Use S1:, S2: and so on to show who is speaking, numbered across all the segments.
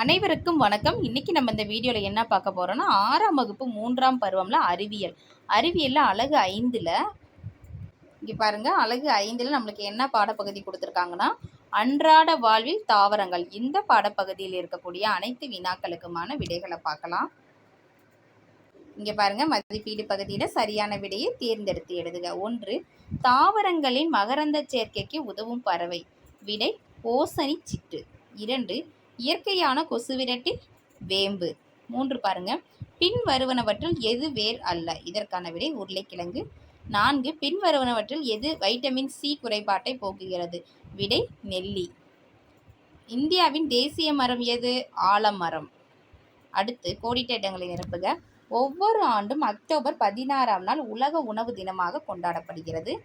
S1: அனைவருக்கும் வணக்கம். இன்னைக்கு நம்ம இந்த வீடியோவில் என்ன பார்க்க போறோம்னா ஆறாம் வகுப்பு மூன்றாம் பருவம்ல அறிவியல். அறிவியல்ல அழகு ஐந்துல இங்க பாருங்க அழகு ஐந்துல நம்மளுக்கு என்ன பாடப்பகுதி கொடுத்துருக்காங்கன்னா அன்றாட வாழ்வில் தாவரங்கள். இந்த பாடப்பகுதியில் இருக்கக்கூடிய அனைத்து வினாக்களுக்குமான விடைகளை பார்க்கலாம். இங்க பாருங்க மதிப்பீடு பகுதியில சரியான விடையை தேர்ந்தெடுத்து எழுதுக. ஒன்று தாவரங்களின் மகரந்த சேர்க்கைக்கு உதவும் பறவை. விடை ஓசனி சிட்டு. இரண்டு இயற்கையான கொசுவிரட்டி வேம்பு. மூன்று பாருங்க. பின் வருவனவற்றில் எது வேர் அல்ல? இதற்கான விடை உருளைக்கிழங்கு. நான்கு பின் வருவனவற்றில் எது வைட்டமின் சி குறைபாட்டை போக்குகிறது? விடை நெல்லி. இந்தியாவின் தேசிய மரம் எது? ஆலமரம். அடுத்து கோடிட்ட இடங்களை நிரப்புக. ஒவ்வொரு ஆண்டும் அக்டோபர் பதினாறாம் நாள் உலக உணவு தினமாக கொண்டாடப்படுகிறது.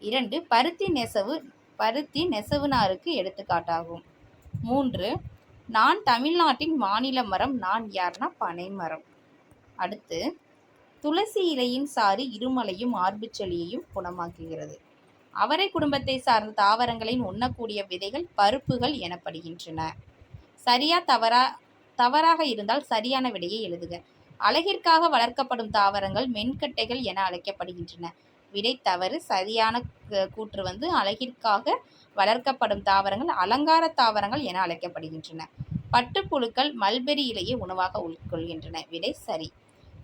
S1: இரண்டு பருத்தி நெசவு பருத்தி நெசவு நாருக்கு எடுத்துக்காட்டாகும். மூன்று நான் தமிழ்நாட்டின் மாநில மரம் நான் யார்னா பனை மரம். அடுத்து துளசி இலையின் சாறு இருமலையும் மார்புச்சளியையும் குணமாக்குகிறது. அவரை குடும்பத்தை சார்ந்த தாவரங்களின் உண்ணக்கூடிய விதைகள் பருப்புகள் எனப்படுகின்றன. சரியா தவறா தவறாக இருந்தால் சரியான விடையை எழுதுக. அழகிற்காக வளர்க்கப்படும் தாவரங்கள் மென்கட்டைகள் என அழைக்கப்படுகின்றன. விடை தவறு சரியான கூற்று வந்து அழகிற்காக வளர்க்கப்படும் தாவரங்கள் அலங்கார தாவரங்கள் என அழைக்கப்படுகின்றன. பட்டுப்புழுக்கள் மல்பெரி இலையை உணவாக உட்கொள்கின்றன விடை சரி.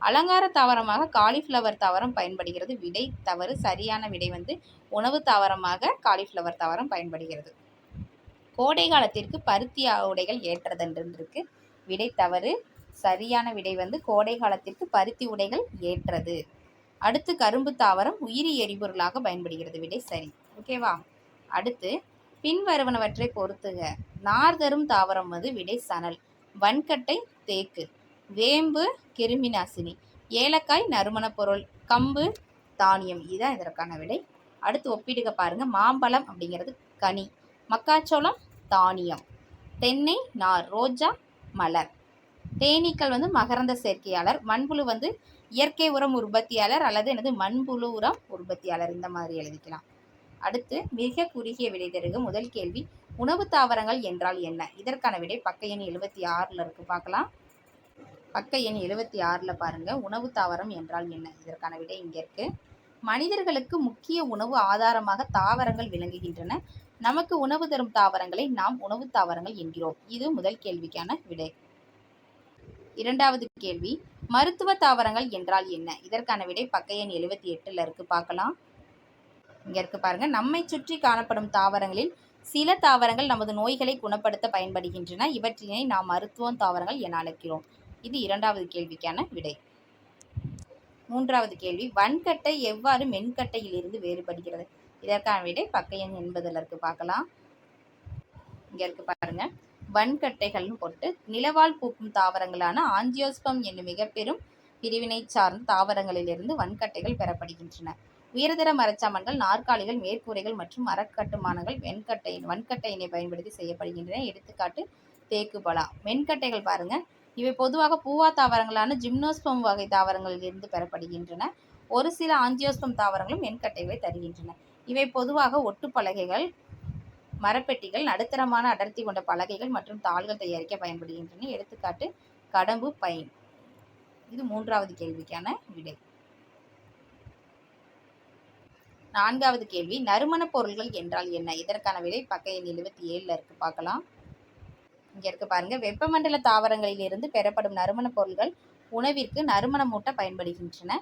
S1: அலங்கார தாவரமாக காலிஃப்ளவர் தாவரம் பயன்படுகிறது. விடை தவறு சரியான விடை வந்து உணவு தாவரமாக காலிஃப்ளவர் தாவரம் பயன்படுகிறது. கோடை காலத்திற்கு பருத்தி உடைகள் ஏற்றதென்றிருக்கு. விடை தவறு சரியான விடை வந்து கோடை காலத்திற்கு பருத்தி உடைகள் ஏற்றது. அடுத்து கரும்பு தாவரம் உயிரி எரிபொருளாக பயன்படுகிறது. விடை சரி. ஓகேவா அடுத்து பின்வருவனவற்றை பொறுத்துக. நார் தரும் தாவரம் வந்து விடை சணல். வன்கட்டை தேக்கு. வேம்பு கிருமிநாசினி. ஏலக்காய் நறுமணப் பொருள். கம்பு தானியம். இதுதான் இதற்கான விடை. அடுத்து ஒப்பிடுக பாருங்க. மாம்பழம் அப்படிங்கிறது கனி. மக்காச்சோளம் தானியம். தென்னை நார் ரோஜா மலர். தேனீக்கள் வந்து மகரந்த சேர்க்கையாளர். மண்புழு வந்து இயற்கை உரம் உற்பத்தியாளர் அல்லது எனது மண்புழு உரம் உற்பத்தியாளர். இந்த மாதிரி எழுதிக்கலாம். அடுத்து மிக குறுகிய விடை தருக. முதல் கேள்வி உணவு தாவரங்கள் என்றால் என்ன? இதற்கான விடை பக்க எண் எழுபத்தி ஆறில் இருக்கு. பார்க்கலாம். பக்க எண் எழுபத்தி ஆறில் பாருங்கள் உணவு தாவரம் என்றால் என்ன? இதற்கான விடை இங்கே இருக்கு. மனிதர்களுக்கு முக்கிய உணவு ஆதாரமாக தாவரங்கள் விளங்குகின்றன. நமக்கு உணவு தரும் தாவரங்களை நாம் உணவு தாவரங்கள் என்கிறோம். இது முதல் கேள்விக்கான விடை. இரண்டாவது கேள்வி மருத்துவ தாவரங்கள் என்றால் என்ன? இதற்கான விடை பக்க எண் எழுபத்தி எட்டுல இருக்கு. பார்க்கலாம். இங்க இருக்கு பாருங்க. நம்மை சுற்றி காணப்படும் தாவரங்களில் சில தாவரங்கள் நமது நோய்களை குணப்படுத்த பயன்படுகின்றன. இவற்றினை நாம் மருத்துவம் தாவரங்கள் என அழைக்கிறோம். இது இரண்டாவது கேள்விக்கான விடை. மூன்றாவது கேள்வி. வன்கட்டை எவ்வாறு மென்கட்டையில் இருந்து வேறுபடுகிறது? இதற்கான விடை பக்க எண் என்பதில் இருக்கு. பார்க்கலாம். இங்க இருக்கு பாருங்க. வன்கட்டைகள்னு போட்டு நிலவால் பூக்கும் தாவரங்களான ஆஞ்சியோஸ்பம் என்னும் மிக பெரும் பிரிவினை சார்ந்த தாவரங்களிலிருந்து வன்கட்டைகள் பெறப்படுகின்றன. உயர்தர மரச்சாமான்கள் நாற்காலிகள் மேற்கூரைகள் மற்றும் மரக்கட்டுமானங்கள் வெண்கட்டை வன்கட்டையினை பயன்படுத்தி செய்யப்படுகின்றன. எடுத்துக்காட்டு தேக்கு பலா. மென்கட்டைகள் பாருங்க. இவை பொதுவாக பூவா தாவரங்களான ஜிம்னோஸ்பம் வகை தாவரங்களிலிருந்து பெறப்படுகின்றன. ஒரு சில ஆஞ்சியோஸ்பம் தாவரங்களும் மென்கட்டைகளை தருகின்றன. இவை பொதுவாக ஒட்டுப்பலகைகள் மரப்பெட்டிகள் நடுத்தரமான அடர்த்தி கொண்ட பலகைகள் மற்றும் தாள்கள் தயாரிக்க பயன்படுகின்றன. எடுத்துக்காட்டு கடம்பு பைன். இது மூன்றாவது கேள்விக்கான விடை. நான்காவது கேள்வி நறுமணப் பொருள்கள் என்றால் என்ன? இதற்கான விடை பக்க எண் எழுபத்தி ஏழுல இருக்கு. பார்க்கலாம். இங்க இருக்கு பாருங்க. வெப்பமண்டல தாவரங்களிலிருந்து பெறப்படும் நறுமணப் பொருள்கள் உணவிற்கு நறுமணமூட்ட பயன்படுகின்றன.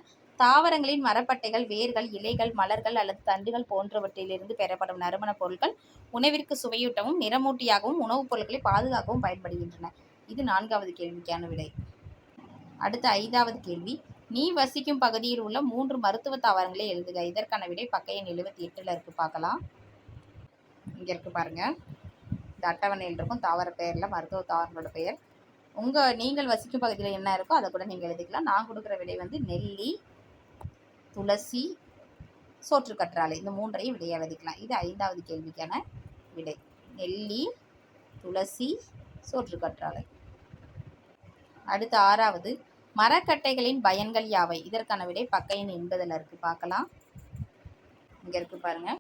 S1: தாவரங்களின் மரப்பட்டைகள் வேர்கள் இலைகள் மலர்கள் அல்லது தண்டுகள் போன்றவற்றிலிருந்து பெறப்படும் நறுமணப் பொருட்கள் உணவிற்கு சுவையூட்டவும் நிறமூட்டியாகவும் உணவுப் பொருட்களை பாதுகாக்கவும் பயன்படுகின்றன. இது நான்காவது கேள்விக்கான விடை. அடுத்த ஐந்தாவது கேள்வி. நீ வசிக்கும் பகுதியில் உள்ள மூன்று மருத்துவ தாவரங்களை எழுதுக. இதற்கான விடை பக்க எண் எழுபத்தி எட்டில் இருக்கு. பார்க்கலாம். இங்கே இருக்கு பாருங்க. இந்த அட்டவணையில் இருக்கும் தாவர பெயரில் மருத்துவ தாவரங்களோட பெயர். உங்கள் நீங்கள் வசிக்கும் பகுதியில் என்ன இருக்கோ அதை கூட நீங்கள் எழுதிக்கலாம். நான் கொடுக்குற விடை வந்து நெல்லி துளசி சோற்றுக்கற்றாழை இந்த மூன்றையும் விடையை விதைக்கலாம். இது ஐந்தாவது கேள்விக்கான விடை. நெல்லி துளசி சோற்றுக்கற்றாழை அடுத்து ஆறாவது. மரக்கட்டைகளின் பயன்கள் யாவை? இதற்கான விடை பக்கையின் என்பதில் இருக்கு. பார்க்கலாம். இங்க இருக்கு பாருங்க.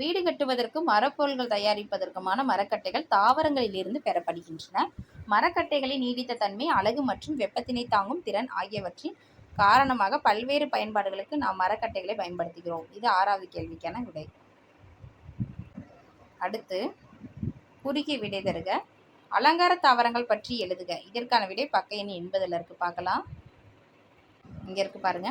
S1: வீடு கட்டுவதற்கும் மரப்பொருள்கள் தயாரிப்பதற்குமான மரக்கட்டைகள் தாவரங்களிலிருந்து பெறப்படுகின்றன. மரக்கட்டைகளின் நீடித்த தன்மை அழகு மற்றும் வெப்பத்தினை தாங்கும் திறன் ஆகியவற்றின் காரணமாக பல்வேறு பயன்பாடுகளுக்கு நாம் மரக்கட்டைகளை பயன்படுத்துகிறோம். இது ஆறாவது கேள்விக்கான விடை. அடுத்து குறுகிய விடை தருக. அலங்கார தாவரங்கள் பற்றி எழுதுக. இதற்கான விடை பக்க எண் எண்பதில் இருக்கு. பார்க்கலாம். இங்க இருக்கு பாருங்க.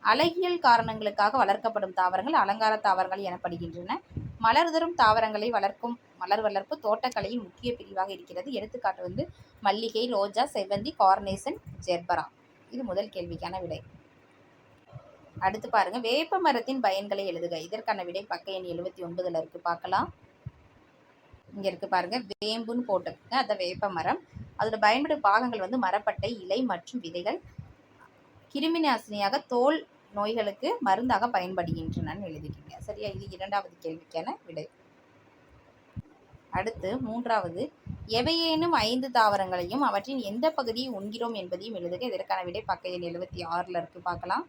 S1: அழகியல் காரணங்களுக்காக வளர்க்கப்படும் தாவரங்கள் அலங்கார தாவரங்கள் எனப்படுகின்றன. மலர் தரும் தாவரங்களை வளர்க்கும் மலர் வளர்ப்பு தோட்டக்கலையின் முக்கிய பிரிவாக இருக்கிறது. எடுத்துக்காட்டு வந்து மல்லிகை ரோஜா செவ்வந்தி கார்னேசன் ஜெர்பரா. இது முதல் கேள்விக்கான விடை. அடுத்து பாருங்க. வேப்ப மரத்தின் பயன்களை எழுதுக. இதற்கான விடை பக்க எண் எழுபத்தி ஒன்பதுல இருக்கு. பார்க்கலாம். இங்க இருக்கு பாருங்க. வேம்புன்னு போட்டுருக்குங்க அந்த வேப்ப மரம். அதோட பயன்படும் பாகங்கள் வந்து மரப்பட்டை இலை மற்றும் விதைகள். கிருமி நாசினியாக தோல் நோய்களுக்கு மருந்தாக பயன்படுகின்றனன்னு எழுதிக்கிங்க சரியா? இது இரண்டாவது கேள்விக்கான விடை. அடுத்து மூன்றாவது. எவையேனும் ஐந்து தாவரங்களையும் அவற்றின் எந்த பகுதியை உண்கிறோம் என்பதையும் எழுதுக. இதற்கான விடை பக்க எண் எழுபத்தி ஆறில் இருக்குது பார்க்கலாம்.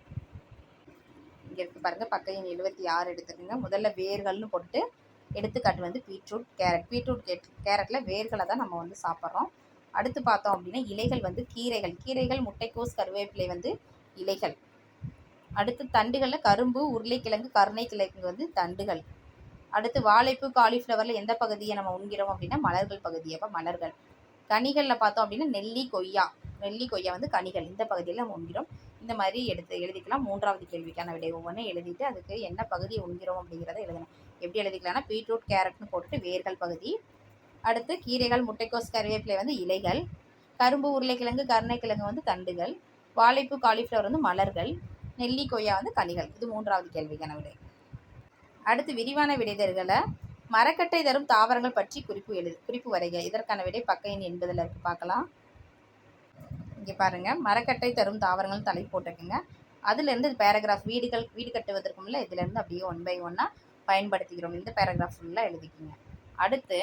S1: இங்கே இருக்குது பாருங்கள் பக்க எண் எழுபத்தி ஆறு எடுத்துக்கோங்க. முதல்ல வேர்கள்னு போட்டு எடுத்துக்காட்டு வந்து பீட்ரூட் கேரட். பீட்ரூட் கேட் கேரட்டில் வேர்களை தான் நம்ம வந்து சாப்பிட்றோம். அடுத்து பார்த்தோம் அப்படின்னா இலைகள் வந்து கீரைகள். கீரைகள் முட்டைக்கோஸ் கருவேப்பிலை வந்து இலைகள். அடுத்து தண்டுகளில் கரும்பு உருளைக்கிழங்கு கருணைக்கிழங்கு வந்து தண்டுகள். அடுத்து வாழைப்பூ காலிஃப்ளவரில் எந்த பகுதியை நம்ம உண்கிறோம் அப்படின்னா மலர்கள் பகுதி. அப்போ மலர்கள். கனிகளில் பார்த்தோம் அப்படின்னா நெல்லி கொய்யா. நெல்லி கொய்யா வந்து கனிகள். இந்த பகுதியில் நம்ம உண்கிறோம். இந்த மாதிரி எடுத்து எழுதிக்கலாம். மூன்றாவது கேள்விக்கான விடை ஒவ்வொன்றும் எழுதிட்டு அதுக்கு என்ன பகுதியை உண்கிறோம் அப்படிங்கிறத எழுதணும். எப்படி எழுதிக்கலாம்னா பீட்ரூட் கேரட்னு போட்டுட்டு வேர்கள் பகுதி. அடுத்து கீரைகள் முட்டைக்கோஸ் கருவேப்பிலை வந்து இலைகள். கரும்பு உருளைக்கிழங்கு கருணைக்கிழங்கு வந்து தண்டுகள். வாழைப்பூ காலிஃப்ளவர் வந்து மலர்கள். நெல்லி கொய்யா வந்து கனிகள். இது மூன்றாவது கேள்விக்கான விடை. அடுத்து விரிவான விடைதர்களை மரக்கட்டை தரும் தாவரங்கள் பற்றி குறிப்பு எழுது குறிப்பு வரைக. இதற்கான விடை பக்க எண் எண்பதில் இருக்கு. பார்க்கலாம். இங்கே பாருங்கள் மரக்கட்டை தரும் தாவரங்கள் தலை போட்டுக்குங்க அதுலேருந்து பேராகிராஃப் வீடுகள் வீடு கட்டுவதற்கு இல்லை இதுலேருந்து அப்படியே ஒன் பை ஒன்னாக பயன்படுத்திக்கிறோம். இந்த பேராகிராஃப் ஃபுல்லாக எழுதிக்கிங்க. அடுத்து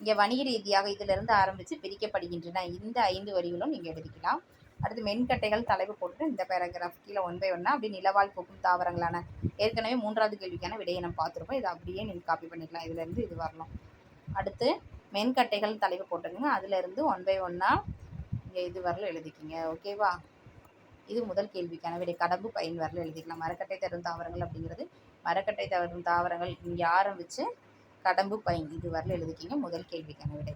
S1: இங்கே வணிக ரீதியாக இதிலிருந்து ஆரம்பித்து பிரிக்கப்படுகின்றன. இந்த ஐந்து வரிகளும் நீங்கள் எழுதிக்கலாம். அடுத்து மென்கட்டைகள் தலைப்பு போட்டு இந்த பேராகிராஃப் கீழே ஒன் பை ஒன்னா அப்படி நிலவால் போக்கும் தாவரங்களான ஏற்கனவே மூன்றாவது கேள்விக்கான விடையை நம்ம பார்த்துருப்போம். இதை அப்படியே நீங்கள் காப்பி பண்ணிக்கலாம். இதுலேருந்து இது வரலாம். அடுத்து மென்கட்டைகள் தலைப்பு போட்டுக்கோங்க அதுலேருந்து ஒன் பை ஒன்னா இங்கே இது வரல எழுதிக்கிங்க. ஓகேவா இது முதல் கேள்விக்கான விடை. கடம்பு பயன் வரல எழுதிக்கலாம். மரக்கட்டை தரும் தாவரங்கள் அப்படிங்கிறது மரக்கட்டை தரும் தாவரங்கள் இங்கே ஆரம்பித்து கடம்பு பைன் இது வரல எழுதிக்கிங்க. முதல் கேள்விக்கான விடை.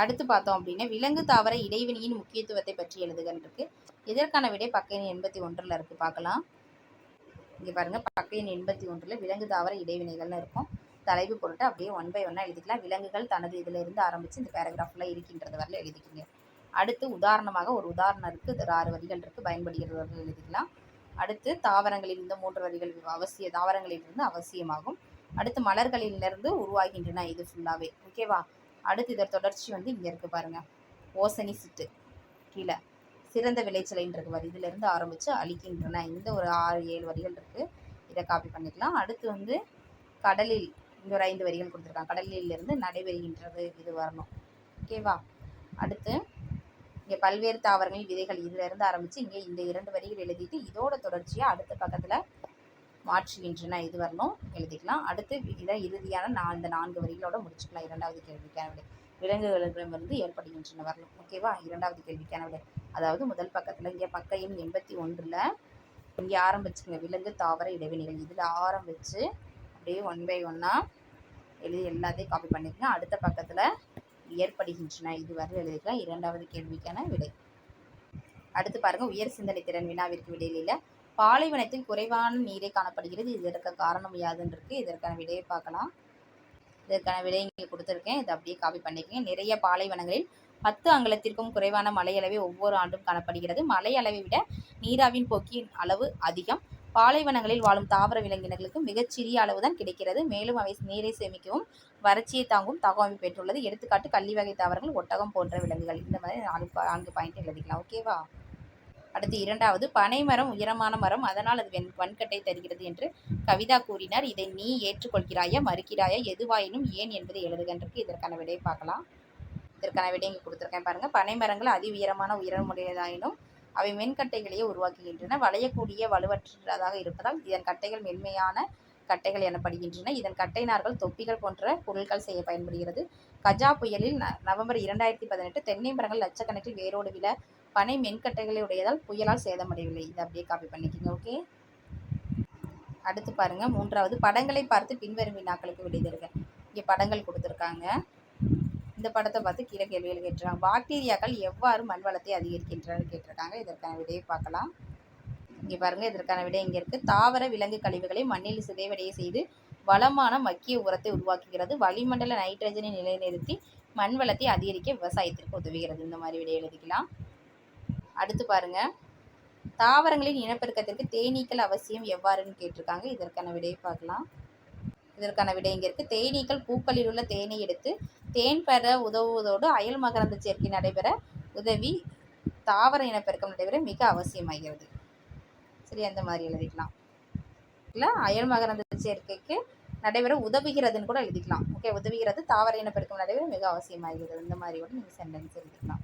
S1: அடுத்து பார்த்தோம் அப்படின்னா விலங்கு தாவர இடைவினியின் முக்கியத்துவத்தை பற்றி எழுதுகன்றிருக்கு இதற்கான விடை பக்க எண் எண்பத்தி ஒன்றில் இருக்கு பார்க்கலாம். இங்கே பாருங்க பக்க எண் எண்பத்தி ஒன்றில் விலங்கு தாவர இடைவினைகள்னு இருக்கும். தலைப்பு பொருட்டு அப்படியே ஒன் பை ஒன்னாக எழுதிக்கலாம். விலங்குகள் தனது இதில் இருந்து ஆரம்பித்து இந்த பேராகிராஃபில் இருக்கின்றது வரல எழுதிக்கிங்க. அடுத்து உதாரணமாக ஒரு உதாரணம் இருக்குது இது ஆறு வரிகள் இருக்குது பயன்படுகிறது வரல எழுதிக்கலாம். அடுத்து தாவரங்களில் இந்த மூன்று வரிகள் அவசிய தாவரங்களிலிருந்து அவசியமாகும். அடுத்து மலர்களிலிருந்து உருவாகின்றன. இது ஃபுல்லாகவே ஓகேவா அடுத்து இதர் தொடர்ச்சி வந்து இங்கே இருக்குது பாருங்க. ஓசனி சிட்டு கீழே சிறந்த விளைச்சலைன்றது வரி இதிலிருந்து ஆரம்பித்து அழிக்கின்றன இந்த ஒரு ஆறு ஏழு வரிகள் இருக்குது இதை காப்பி பண்ணிக்கலாம். அடுத்து வந்து கடலில் இங்கே ஒரு ஐந்து வரிகள் கொடுத்துருக்காங்க. கடலிலிருந்து நடைபெறுகின்றது இது வரணும். ஓகேவா அடுத்து இங்கே பல்வேறு தாவரங்கள் விதைகள் இதிலிருந்து ஆரம்பித்து இங்கே இந்த இரண்டு வரிகள் எழுதிட்டு இதோட தொடர்ச்சியாக அடுத்த பக்கத்தில் மாற்றுகின்றன இது வரணும். எழுதிக்கலாம். அடுத்து இதை இறுதியான நான் இந்த நான்கு வரிகளோட முடிச்சுக்கலாம். இரண்டாவது கேள்விக்கான விடை விலங்குகளிடமிருந்து ஏற்படுகின்றன வரணும். ஓகேவா இரண்டாவது கேள்விக்கான விடை அதாவது முதல் பக்கத்தில் இங்கே பக்க எண் எண்பத்தி ஒன்றில் இங்கே ஆரம்பிச்சுங்க விலங்கு தாவர இடைவினைகள். இதில் ஆரம்பித்து அப்படியே ஒன் பை ஒன்னாக எழுதி எல்லாத்தையும் காப்பி பண்ணிக்கலாம். அடுத்த பக்கத்தில் ஏற்படுகின்றன. இது வரை எழுதிக்கலாம். இரண்டாவது கேள்விக்கான விடை. அடுத்து பாருங்கள் உயர் சிந்தனை திறன் வினாவிற்கு விடையில பாலைவனத்தில் குறைவான நீரே காணப்படுகிறது. இதற்கு காரணம் யாதுன்றிருக்கு இதற்கான விடையை பார்க்கலாம். இதற்கான விடை இங்கே கொடுத்துருக்கேன். இதை அப்படியே காப்பி பண்ணிக்கங்க. நிறைய பாலைவனங்களில் பத்து அங்கலத்திற்கும் குறைவான மழை ஒவ்வொரு ஆண்டும் காணப்படுகிறது. மழை அளவை விட நீராவின் போக்கின் அளவு அதிகம். பாலைவனங்களில் வாழும் தாவர விலங்கினங்களுக்கு மிகச்சிறிய அளவுதான் கிடைக்கிறது. மேலும் அவை நீரை சேமிக்கவும் வறட்சியை தாங்கும் தகவமை பெற்றுள்ளது. எடுத்துக்காட்டு கள்ளி வகை தாவரங்கள் ஒட்டகம் போன்ற விலங்குகள். இந்த மாதிரி நாலு நான்கு பாயிண்ட் எழுதிக்கலாம். ஓகேவா அடுத்து இரண்டாவது பனை மரம் உயரமான மரம் அதனால் அது வெண் வன்கட்டை தருகிறது என்று கவிதா கூறினார். இதை நீ ஏற்றுக்கொள்கிறாயா மறுக்கிறாயா எதுவாயினும் ஏன் என்பதை எழுதுகின்றது இதற்கான விடையை பார்க்கலாம். இதற்கான விடையை இங்கே கொடுத்துருக்கேன் பாருங்க. பனை மரங்கள் அதி உயரமான உயரமுடையதாயினும் அவை மென்கட்டைகளையே உருவாக்குகின்றன. வளையக்கூடிய வலுவற்றதாக இருப்பதால் இதன் கட்டைகள் மென்மையான கட்டைகள் எனப்படுகின்றன. இதன் கட்டை நார்கள் தொப்பிகள் போன்ற பொருட்கள் செய்ய பயன்படுகிறது. கஜா புயலில் ந நவம்பர் இரண்டாயிரத்தி பதினெட்டு தென்னை மரங்கள் லட்சக்கணக்கில் வேரோடு விழ பனை மென்கட்டைகளை உடையதால் புயலால் சேதமடையவில்லை இதை அப்படியே காப்பி பண்ணிக்கோங்க ஓகே அடுத்து பாருங்க மூன்றாவது படங்களை பார்த்து பின்வரும் வினாக்களுக்கு விடை இங்கே படங்கள் கொடுத்துருக்காங்க. இந்த படத்தை பார்த்து கீழே கேள்விகள் கேட்டுருக்காங்க. பாக்டீரியாக்கள் எவ்வாறு மண் வளத்தை அதிகரிக்கின்றன கேட்டிருக்காங்க. இதற்கான விடையை பார்க்கலாம். இங்கே பாருங்க இதற்கான விடை இங்கே இருக்குது தாவர விலங்கு கழிவுகளை மண்ணில் சிதைவடைய செய்து வளமான மக்கிய உரத்தை உருவாக்குகிறது. வளிமண்டல நைட்ரஜனை நிலைநிறுத்தி மண் வளத்தை அதிகரிக்க விவசாயத்திற்கு உதவுகிறது. இந்த மாதிரி விடை எழுதிக்கலாம். அடுத்து பாருங்க. தாவரங்களின் இனப்பெருக்கத்திற்கு தேனீக்கள் அவசியம் எவ்வாறுன்னு கேட்டிருக்காங்க. இதற்கான விடையை பார்க்கலாம். இதற்கான விடை இங்கே இருக்குது தேனீக்கள் பூக்களில் உள்ள தேனை எடுத்து தேன் பெற உதவுவதோடு அயல் மகரந்த சேர்க்கை நடைபெற உதவி தாவர இனப்பெருக்கம் நடைபெற மிக அவசியமாகிறது. சரி அந்த மாதிரி எழுதிக்கலாம். இல்லை அயல் மகரந்த சேர்க்கைக்கு நடைபெற உதவுகிறதுன்னு கூட எழுதிக்கலாம். ஓகே உதவுகிறது தாவர இனப்பெருக்கம் நடைபெற மிக அவசியமாகிறது. இந்த மாதிரி கூட நீங்கள் சென்டென்ஸ் எழுதிக்கலாம்.